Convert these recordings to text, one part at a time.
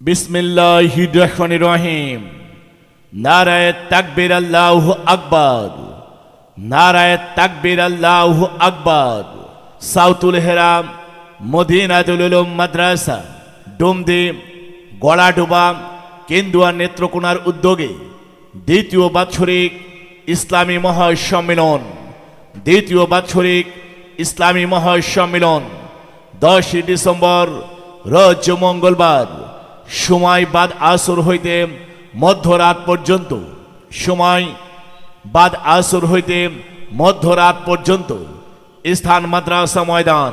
বিসমিল্লাহ রহমান রহিম। নারায় তাকবির আল্লাহ আকবর। নারায় তাকবির আল্লাহ আকবর। সাউতুল হেরাম, মদিনাতুল উলুম মাদ্রাসা, ডুমদি গড়াডুবা কেন্দুয়া নেত্রকোনার উদ্যোগে দ্বিতীয় বাৎসরিক ইসলামী মহাসম্মেলন, দ্বিতীয় বাৎসরিক ইসলামী মহাসম্মেলন, দশই ডিসেম্বর, রোজ মঙ্গলবার। সময় বাদ আসর হইতে মধ্যরাত পর্যন্ত, সময় বাদ আসর হইতে মধ্যরাত পর্যন্ত, স্থান মাদ্রাসা ময়দান,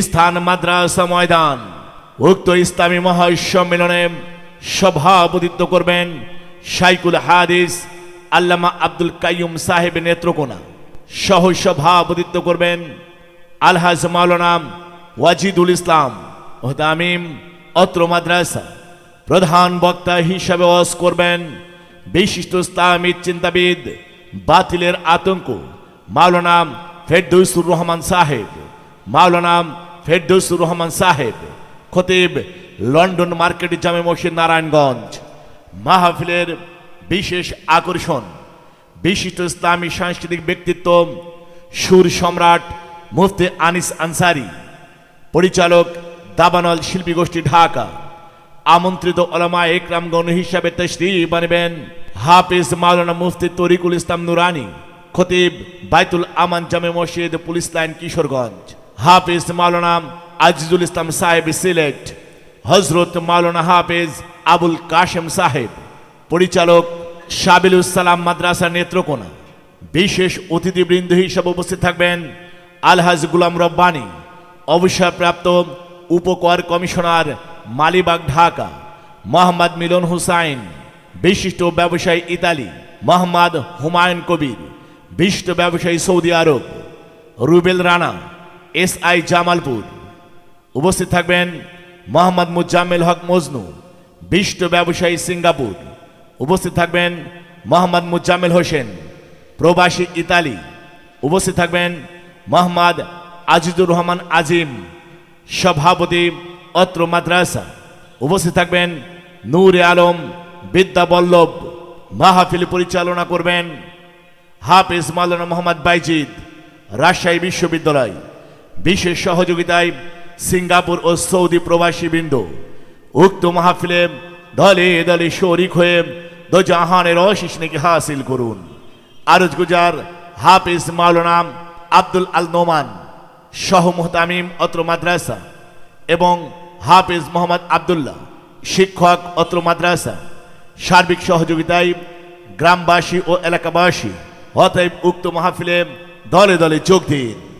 স্থান মাদ্রাসা ময়দান, উক্ত ইসলামী মহাসম্মেলনে সভাপতিত্ব করবেন শাইকুল হাদিস আল্লামা আব্দুল কাইয়ুম সাহেব নেত্রকোনা সহ সভাপতিত্ব করবেন আলহাজ মাওলানা ওয়াজিদুল ইসলাম ও তামিম অত্র মাদ্রাসা। প্রধান বক্তা হিসাবে ওয়াজ করবেন বিশিষ্ট ইসলামী চিন্তাবিদ, বাতিলের আতঙ্ক। মাওলানা ফেরদৌসুর রহমান সাহেব, মাওলানা ফেরদৌসুর রহমান সাহেব, খতিব লন্ডন মার্কেট জামে মসজিদ নারায়ণগঞ্জ। মাহফিলের বিশেষ আকর্ষণ, বিশিষ্ট ইসলামী সাংস্কৃতিক ব্যক্তিত্ব, সুর সম্রাট মুফতি আনিস আনসারি। পরিচালক দাবানল শিল্পী গোষ্ঠী ঢাকা। আমন্ত্রিত ওলামা একরামগণ হিসাবে তশরি বানবেন হাফিজ মাওলানা মুফতি তরিকুল ইসলাম নুরানি, খতিব বাইতুল আমান জামে মসজিদ পুলিশ লাইন কিশোরগঞ্জ, হাফিজ মাওলানা আজিজুল ইসলাম সাহেব সিলেট হজরত মাওলানা হাফিজ আবুল কাশেম সাহেব, পরিচালক সাবিলুস সালাম মাদ্রাসা নেত্রকোনা। বিশেষ অতিথিবৃন্দ হিসাবে উপস্থিত থাকবেন আলহাজ গুলাম রব্বানী, অবসরপ্রাপ্ত উপকর কমিশনার মালিবাগ ঢাকা, মোহাম্মদ মিলন হুসাইন, বিশিষ্ট ব্যবসায়ী ইতালি, মোহাম্মদ হুমায়ুন কবির, বিশিষ্ট ব্যবসায়ী Saudi Arab, Rubel Rana S I Jamalpur. উপস্থিত থাকবেন মোহাম্মদ মুজাম্মেল হক মজনু, বিশিষ্ট ব্যবসায়ী সিঙ্গাপুর। উপস্থিত থাকবেন মোহাম্মদ মুজাম্মেল হোসেন, প্রবাসী ইতালি। উপস্থিত থাকবেন মোহাম্মদ আজিজুর রহমান আজিম সভাপতি অত্র মাদ্রাসা। উপস্থিত থাকবেন নূরে আলম, বিদ্যা বল্লভ, মাহফিল পরিচালনা করবেন হাফিজ মাওলানা মোহাম্মদ বাইজিদ, রাজশাহী বিশ্ববিদ্যালয়। বিশেষ সহযোগিতায় সিঙ্গাপুর ও সৌদি প্রবাসী বৃন্দ, উক্ত মাহফিলে দলে দলে শরিক হয়ে দো জাহানের অশিস নাকি হাসিল করুন। আরজ গুজার হাফিজ মাওলানা আব্দুল আল নোমান। সহ মোহতামিম অত্র মাদ্রাসা এবং হাফিজ মোহাম্মদ আবদুল্লাহ, শিক্ষক অত্র মাদ্রাসা, সার্বিক সহযোগিতায় গ্রামবাসী ও এলাকাবাসী অতএব উক্ত মাহফিলে দলে দলে যোগ দিন।